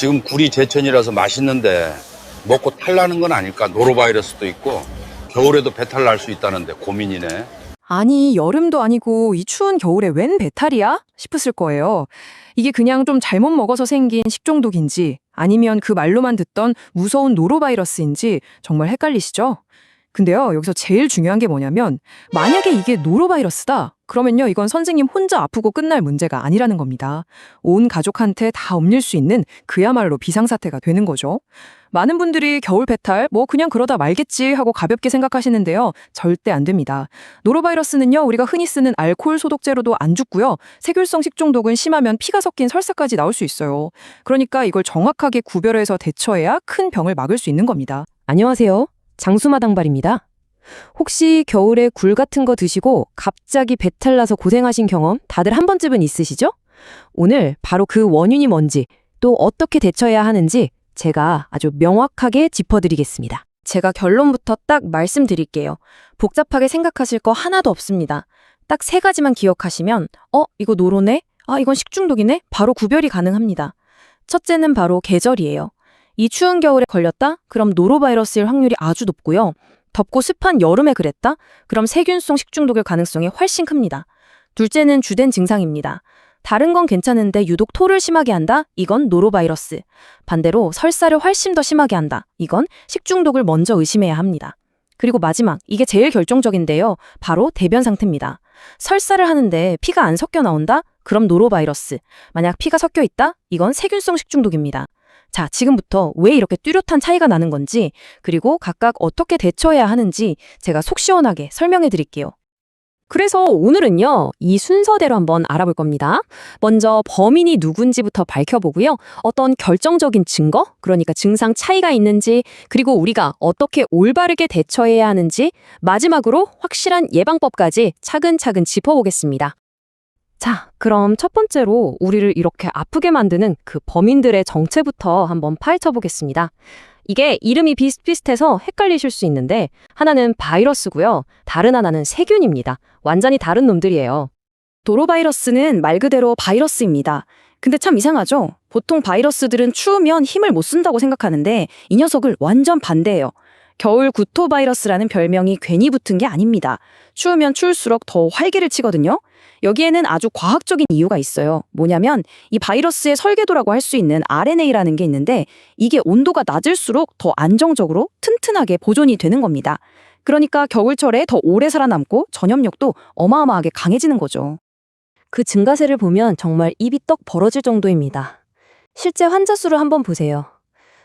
지금 굴이 제천이라서 맛있는데 먹고 탈나는 건 아닐까? 노로바이러스도 있고 겨울에도 배탈 날 수 있다는데 고민이네. 아니, 여름도 아니고 이 추운 겨울에 웬 배탈이야? 싶으실 거예요. 이게 그냥 좀 잘못 먹어서 생긴 식중독인지 아니면 그 말로만 듣던 무서운 노로바이러스인지 정말 헷갈리시죠? 근데요, 여기서 제일 중요한 게 뭐냐면 만약에 이게 노로바이러스다. 그러면요, 이건 선생님 혼자 아프고 끝날 문제가 아니라는 겁니다. 온 가족한테 다 옮길 수 있는 그야말로 비상사태가 되는 거죠. 많은 분들이 겨울 배탈, 뭐 그냥 그러다 말겠지 하고 가볍게 생각하시는데요. 절대 안 됩니다. 노로바이러스는요, 우리가 흔히 쓰는 알코올 소독제로도 안 죽고요. 세균성 식중독은 심하면 피가 섞인 설사까지 나올 수 있어요. 그러니까 이걸 정확하게 구별해서 대처해야 큰 병을 막을 수 있는 겁니다. 안녕하세요. 장수마당발입니다. 혹시 겨울에 굴 같은 거 드시고 갑자기 배탈 나서 고생하신 경험 다들 한 번쯤은 있으시죠? 오늘 바로 그 원인이 뭔지 또 어떻게 대처해야 하는지 제가 아주 명확하게 짚어드리겠습니다. 제가 결론부터 딱 말씀드릴게요. 복잡하게 생각하실 거 하나도 없습니다. 딱 세 가지만 기억하시면 어? 이거 노로네? 아 이건 식중독이네? 바로 구별이 가능합니다. 첫째는 바로 계절이에요. 이 추운 겨울에 걸렸다? 그럼 노로바이러스일 확률이 아주 높고요. 덥고 습한 여름에 그랬다? 그럼 세균성 식중독일 가능성이 훨씬 큽니다. 둘째는 주된 증상입니다. 다른 건 괜찮은데 유독 토를 심하게 한다? 이건 노로바이러스. 반대로 설사를 훨씬 더 심하게 한다. 이건 식중독을 먼저 의심해야 합니다. 그리고 마지막, 이게 제일 결정적인데요. 바로 대변 상태입니다. 설사를 하는데 피가 안 섞여 나온다? 그럼 노로바이러스. 만약 피가 섞여 있다? 이건 세균성 식중독입니다. 자, 지금부터 왜 이렇게 뚜렷한 차이가 나는 건지, 그리고 각각 어떻게 대처해야 하는지 제가 속 시원하게 설명해 드릴게요. 그래서 오늘은요, 이 순서대로 한번 알아볼 겁니다. 먼저 범인이 누군지부터 밝혀보고요. 어떤 결정적인 증거, 그러니까 증상 차이가 있는지, 그리고 우리가 어떻게 올바르게 대처해야 하는지, 마지막으로 확실한 예방법까지 차근차근 짚어보겠습니다. 자, 그럼 첫 번째로 우리를 이렇게 아프게 만드는 그 범인들의 정체부터 한번 파헤쳐 보겠습니다. 이게 이름이 비슷비슷해서 헷갈리실 수 있는데 하나는 바이러스고요. 다른 하나는 세균입니다. 완전히 다른 놈들이에요. 도로바이러스는 말 그대로 바이러스입니다. 근데 참 이상하죠? 보통 바이러스들은 추우면 힘을 못 쓴다고 생각하는데 이 녀석을 완전 반대예요. 겨울 구토 바이러스라는 별명이 괜히 붙은 게 아닙니다. 추우면 추울수록 더 활기를 치거든요. 여기에는 아주 과학적인 이유가 있어요. 뭐냐면 이 바이러스의 설계도라고 할 수 있는 RNA라는 게 있는데 이게 온도가 낮을수록 더 안정적으로 튼튼하게 보존이 되는 겁니다. 그러니까 겨울철에 더 오래 살아남고 전염력도 어마어마하게 강해지는 거죠. 그 증가세를 보면 정말 입이 떡 벌어질 정도입니다. 실제 환자 수를 한번 보세요.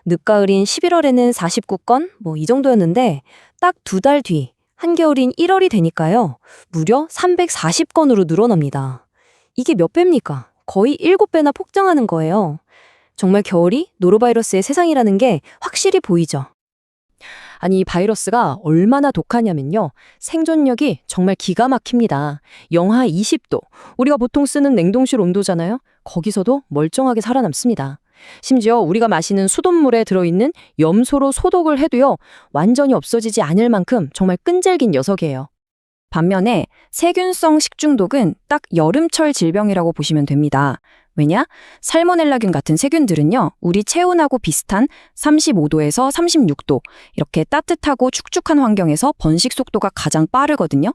늦가을인 11월에는 49건 뭐 이 정도였는데 딱 두 달 뒤 한겨울인 1월이 되니까요. 무려 340건으로 늘어납니다. 이게 몇 배입니까? 거의 7배나 폭증하는 거예요. 정말 겨울이 노로바이러스의 세상이라는 게 확실히 보이죠. 아니, 이 바이러스가 얼마나 독하냐면요. 생존력이 정말 기가 막힙니다. 영하 20도. 우리가 보통 쓰는 냉동실 온도잖아요. 거기서도 멀쩡하게 살아남습니다. 심지어 우리가 마시는 수돗물에 들어있는 염소로 소독을 해도요, 완전히 없어지지 않을 만큼 정말 끈질긴 녀석이에요. 반면에 세균성 식중독은 딱 여름철 질병이라고 보시면 됩니다. 왜냐? 살모넬라균 같은 세균들은요, 우리 체온하고 비슷한 35도에서 36도, 이렇게 따뜻하고 축축한 환경에서 번식 속도가 가장 빠르거든요.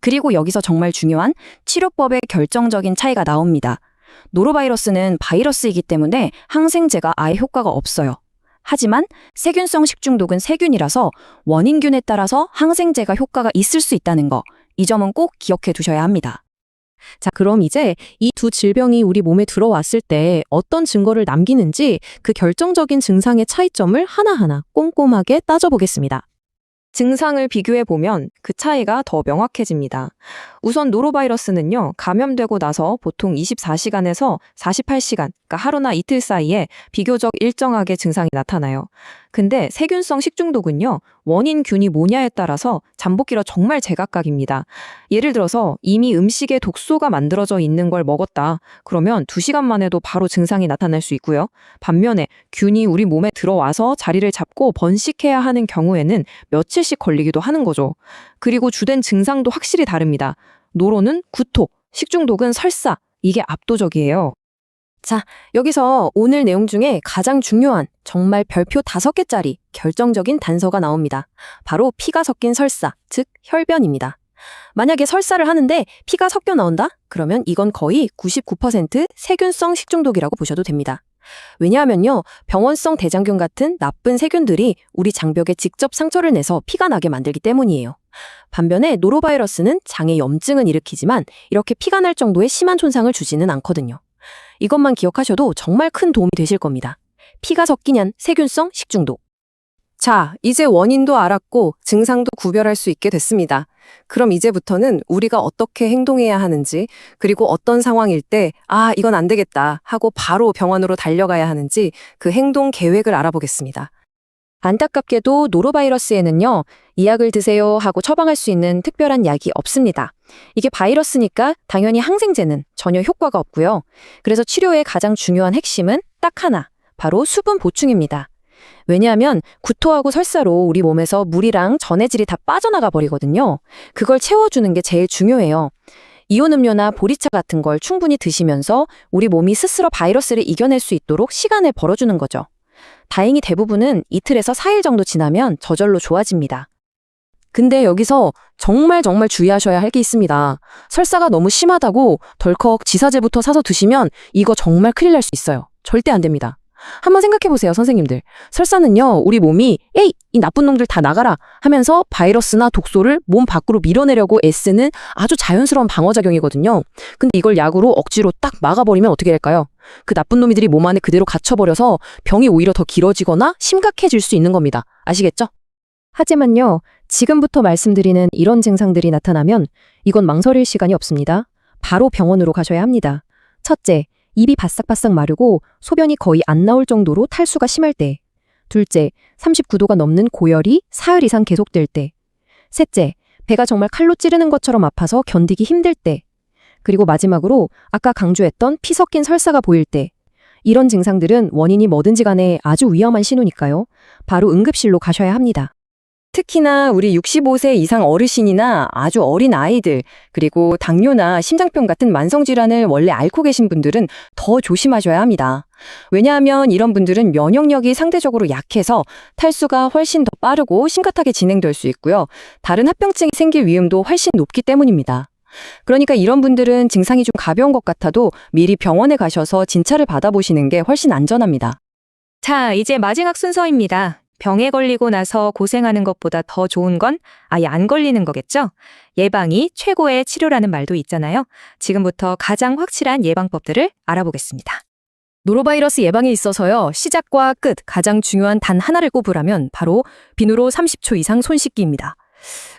그리고 여기서 정말 중요한 치료법의 결정적인 차이가 나옵니다. 노로바이러스는 바이러스이기 때문에 항생제가 아예 효과가 없어요. 하지만 세균성 식중독은 세균이라서 원인균에 따라서 항생제가 효과가 있을 수 있다는 거, 이 점은 꼭 기억해 두셔야 합니다. 자, 그럼 이제 이 두 질병이 우리 몸에 들어왔을 때 어떤 증거를 남기는지 그 결정적인 증상의 차이점을 하나하나 꼼꼼하게 따져보겠습니다. 증상을 비교해 보면 그 차이가 더 명확해집니다. 우선 노로바이러스는요, 감염되고 나서 보통 24시간에서 48시간, 그러니까 하루나 이틀 사이에 비교적 일정하게 증상이 나타나요. 근데 세균성 식중독은요, 원인균이 뭐냐에 따라서 잠복기로 정말 제각각입니다. 예를 들어서 이미 음식에 독소가 만들어져 있는 걸 먹었다. 그러면 2시간만 해도 바로 증상이 나타날 수 있고요. 반면에 균이 우리 몸에 들어와서 자리를 잡고 번식해야 하는 경우에는 며칠씩 걸리기도 하는 거죠. 그리고 주된 증상도 확실히 다릅니다. 노로는 구토, 식중독은 설사, 이게 압도적이에요. 여기서 오늘 내용 중에 가장 중요한 정말 별표 다섯 개짜리 결정적인 단서가 나옵니다. 바로 피가 섞인 설사, 즉 혈변입니다. 만약에 설사를 하는데 피가 섞여 나온다? 그러면 이건 거의 99% 세균성 식중독이라고 보셔도 됩니다. 왜냐하면요, 병원성 대장균 같은 나쁜 세균들이 우리 장벽에 직접 상처를 내서 피가 나게 만들기 때문이에요. 반면에 노로바이러스는 장에 염증은 일으키지만 이렇게 피가 날 정도의 심한 손상을 주지는 않거든요. 이것만 기억하셔도 정말 큰 도움이 되실 겁니다. 피가 섞이면 세균성 식중독. 자, 이제 원인도 알았고 증상도 구별할 수 있게 됐습니다. 그럼 이제부터는 우리가 어떻게 행동해야 하는지, 그리고 어떤 상황일 때, 아, 이건 안 되겠다 하고 바로 병원으로 달려가야 하는지 그 행동 계획을 알아보겠습니다. 안타깝게도 노로바이러스에는요, 이 약을 드세요 하고 처방할 수 있는 특별한 약이 없습니다. 이게 바이러스니까 당연히 항생제는 전혀 효과가 없고요. 그래서 치료의 가장 중요한 핵심은 딱 하나, 바로 수분 보충입니다. 왜냐하면 구토하고 설사로 우리 몸에서 물이랑 전해질이 다 빠져나가 버리거든요. 그걸 채워주는 게 제일 중요해요. 이온 음료나 보리차 같은 걸 충분히 드시면서 우리 몸이 스스로 바이러스를 이겨낼 수 있도록 시간을 벌어주는 거죠. 다행히 대부분은 이틀에서 4일 정도 지나면 저절로 좋아집니다. 근데 여기서 정말 정말 주의하셔야 할 게 있습니다. 설사가 너무 심하다고 덜컥 지사제부터 사서 드시면 이거 정말 큰일 날 수 있어요. 절대 안 됩니다. 한번 생각해 보세요, 선생님들. 설사는요, 우리 몸이 에이, 이 나쁜 놈들 다 나가라 하면서 바이러스나 독소를 몸 밖으로 밀어내려고 애쓰는 아주 자연스러운 방어작용이거든요. 근데 이걸 약으로 억지로 딱 막아버리면 어떻게 될까요? 그 나쁜 놈이들이 몸 안에 그대로 갇혀버려서 병이 오히려 더 길어지거나 심각해질 수 있는 겁니다. 아시겠죠? 하지만요, 지금부터 말씀드리는 이런 증상들이 나타나면 이건 망설일 시간이 없습니다. 바로 병원으로 가셔야 합니다. 첫째, 입이 바싹바싹 마르고 소변이 거의 안 나올 정도로 탈수가 심할 때. 둘째, 39도가 넘는 고열이 사흘 이상 계속될 때. 셋째, 배가 정말 칼로 찌르는 것처럼 아파서 견디기 힘들 때. 그리고 마지막으로 아까 강조했던 피 섞인 설사가 보일 때. 이런 증상들은 원인이 뭐든지 간에 아주 위험한 신호니까요. 바로 응급실로 가셔야 합니다. 특히나 우리 65세 이상 어르신이나 아주 어린 아이들, 그리고 당뇨나 심장병 같은 만성질환을 원래 앓고 계신 분들은 더 조심하셔야 합니다. 왜냐하면 이런 분들은 면역력이 상대적으로 약해서 탈수가 훨씬 더 빠르고 심각하게 진행될 수 있고요. 다른 합병증이 생길 위험도 훨씬 높기 때문입니다. 그러니까 이런 분들은 증상이 좀 가벼운 것 같아도 미리 병원에 가셔서 진찰을 받아보시는 게 훨씬 안전합니다. 자, 이제 마지막 순서입니다. 병에 걸리고 나서 고생하는 것보다 더 좋은 건 아예 안 걸리는 거겠죠? 예방이 최고의 치료라는 말도 있잖아요. 지금부터 가장 확실한 예방법들을 알아보겠습니다. 노로바이러스 예방에 있어서요, 시작과 끝 가장 중요한 단 하나를 꼽으라면 바로 비누로 30초 이상 손 씻기입니다.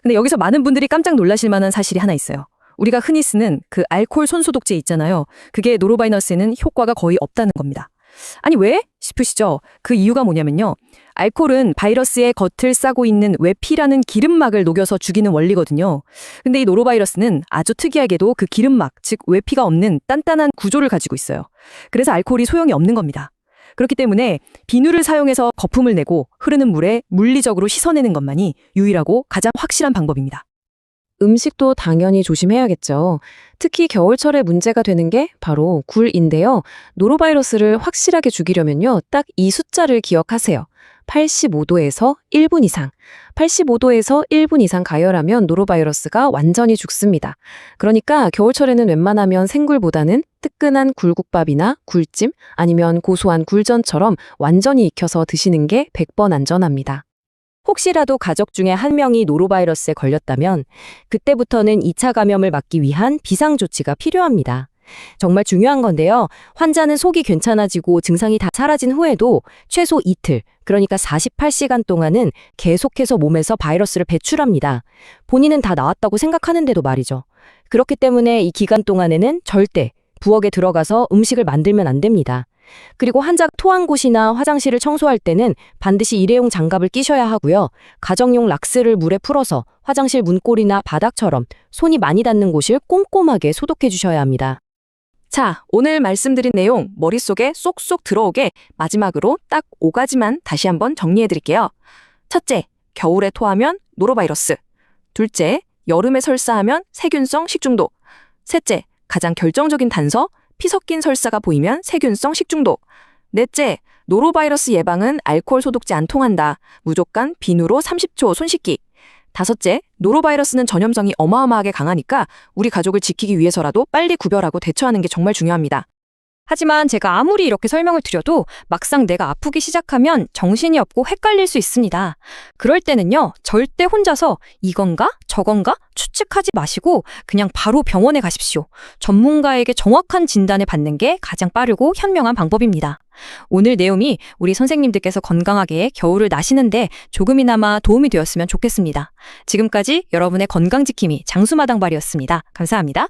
근데 여기서 많은 분들이 깜짝 놀라실 만한 사실이 하나 있어요. 우리가 흔히 쓰는 그 알코올 손소독제 있잖아요. 그게 노로바이러스에는 효과가 거의 없다는 겁니다. 아니 왜? 싶으시죠? 그 이유가 뭐냐면요. 알코올은 바이러스의 겉을 싸고 있는 외피라는 기름막을 녹여서 죽이는 원리거든요. 근데 이 노로바이러스는 아주 특이하게도 그 기름막, 즉 외피가 없는 단단한 구조를 가지고 있어요. 그래서 알코올이 소용이 없는 겁니다. 그렇기 때문에 비누를 사용해서 거품을 내고 흐르는 물에 물리적으로 씻어내는 것만이 유일하고 가장 확실한 방법입니다. 음식도 당연히 조심해야겠죠. 특히 겨울철에 문제가 되는 게 바로 굴인데요. 노로바이러스를 확실하게 죽이려면요. 딱 이 숫자를 기억하세요. 85도에서 1분 이상. 85도에서 1분 이상 가열하면 노로바이러스가 완전히 죽습니다. 그러니까 겨울철에는 웬만하면 생굴보다는 뜨끈한 굴국밥이나 굴찜 아니면 고소한 굴전처럼 완전히 익혀서 드시는 게 100번 안전합니다. 혹시라도 가족 중에 한 명이 노로바이러스에 걸렸다면 그때부터는 2차 감염을 막기 위한 비상조치가 필요합니다. 정말 중요한 건데요. 환자는 속이 괜찮아지고 증상이 다 사라진 후에도 최소 이틀, 그러니까 48시간 동안은 계속해서 몸에서 바이러스를 배출합니다. 본인은 다 나았다고 생각하는데도 말이죠. 그렇기 때문에 이 기간 동안에는 절대 부엌에 들어가서 음식을 만들면 안 됩니다. 그리고 환자가 토한 곳이나 화장실을 청소할 때는 반드시 일회용 장갑을 끼셔야 하고요. 가정용 락스를 물에 풀어서 화장실 문고리나 바닥처럼 손이 많이 닿는 곳을 꼼꼼하게 소독해 주셔야 합니다. 자, 오늘 말씀드린 내용 머릿속에 쏙쏙 들어오게 마지막으로 딱 5가지만 다시 한번 정리해 드릴게요. 첫째, 겨울에 토하면 노로바이러스. 둘째, 여름에 설사하면 세균성 식중독. 셋째, 가장 결정적인 단서, 피 섞인 설사가 보이면 세균성 식중독. 넷째, 노로바이러스 예방은 알코올 소독제 안 통한다. 무조건 비누로 30초 손 씻기. 다섯째, 노로바이러스는 전염성이 어마어마하게 강하니까 우리 가족을 지키기 위해서라도 빨리 구별하고 대처하는 게 정말 중요합니다. 하지만 제가 아무리 이렇게 설명을 드려도 막상 내가 아프기 시작하면 정신이 없고 헷갈릴 수 있습니다. 그럴 때는요, 절대 혼자서 이건가? 저건가? 추측하지 마시고 그냥 바로 병원에 가십시오. 전문가에게 정확한 진단을 받는 게 가장 빠르고 현명한 방법입니다. 오늘 내용이 우리 선생님들께서 건강하게 겨울을 나시는데 조금이나마 도움이 되었으면 좋겠습니다. 지금까지 여러분의 건강지킴이 장수마당발이었습니다. 감사합니다.